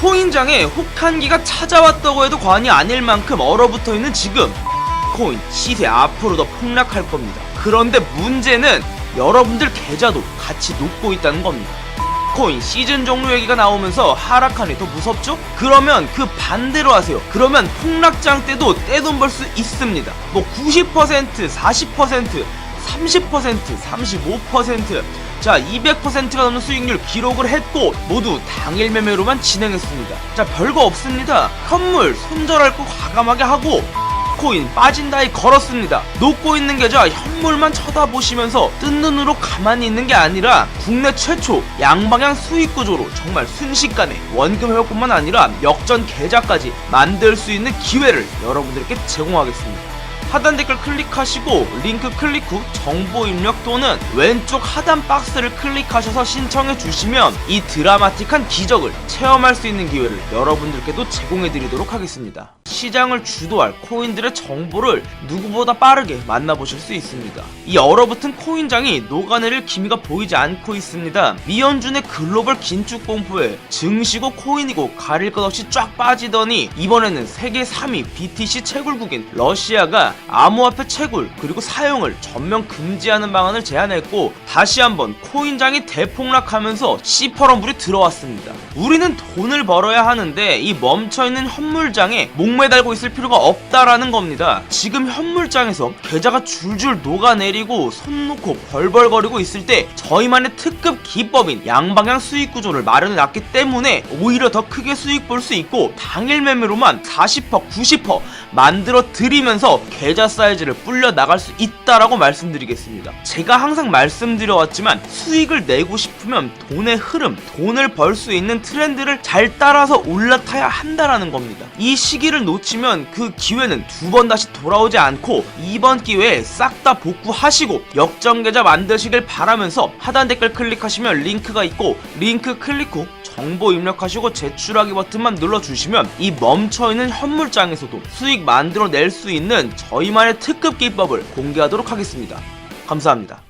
코인장에 혹한기가 찾아왔다고 해도 과언이 아닐 만큼 얼어붙어 있는 지금 코인 시세 앞으로 더 폭락할 겁니다. 그런데 문제는 여러분들 계좌도 같이 녹고 있다는 겁니다. 코인 시즌 종료 얘기가 나오면서 하락하니 더 무섭죠? 그러면 그 반대로 하세요. 그러면 폭락장 때도 떼돈 벌 수 있습니다. 뭐 90%, 40%, 30%, 35%, 자 200%가 넘는 수익률 기록을 했고 모두 당일 매매로만 진행했습니다. 자 별거 없습니다. 현물 손절할 거 과감하게 하고 코인 빠진다이 걸었습니다. 녹고 있는 계좌 현물만 쳐다보시면서 뜬 눈으로 가만히 있는 게 아니라 국내 최초 양방향 수익 구조로 정말 순식간에 원금 회복뿐만 아니라 역전 계좌까지 만들 수 있는 기회를 여러분들께 제공하겠습니다. 하단 댓글 클릭하시고 링크 클릭 후 정보 입력 또는 왼쪽 하단 박스를 클릭하셔서 신청해 주시면 이 드라마틱한 기적을 체험할 수 있는 기회를 여러분들께도 제공해 드리도록 하겠습니다. 시장을 주도할 코인들의 정보를 누구보다 빠르게 만나보실 수 있습니다. 이 얼어붙은 코인장이 녹아내릴 기미가 보이지 않고 있습니다. 미연준의 글로벌 긴축 공포에 증시고 코인이고 가릴 것 없이 쫙 빠지더니 이번에는 세계 3위 BTC 채굴국인 러시아가 암호화폐 채굴 그리고 사용을 전면 금지하는 방안을 제안했고 다시 한번 코인장이 대폭락하면서 시퍼런불이 들어왔습니다. 우리는 돈을 벌어야 하는데 이 멈춰있는 현물장에 목매 달고 있을 필요가 없다라는 겁니다. 지금 현물장에서 계좌가 줄줄 녹아내리고 손 놓고 벌벌거리고 있을 때 저희만의 특급 기법인 양방향 수익 구조를 마련해 놨기 때문에 오히려 더 크게 수익 볼 수 있고 당일 매매로만 40% 90% 만들어 드리면서 계좌 사이즈를 불려 나갈 수 있다라고 말씀드리겠습니다. 제가 항상 말씀드려왔지만 수익을 내고 싶으면 돈의 흐름, 돈을 벌 수 있는 트렌드를 잘 따라서 올라타야 한다라는 겁니다. 이 시기를 놓치면 그 기회는 두 번 다시 돌아오지 않고 이번 기회에 싹 다 복구하시고 역전 계좌 만드시길 바라면서 하단 댓글 클릭하시면 링크가 있고 링크 클릭 후 정보 입력하시고 제출하기 버튼만 눌러주시면 이 멈춰있는 현물장에서도 수익 만들어낼 수 있는 저희만의 특급 기법을 공개하도록 하겠습니다. 감사합니다.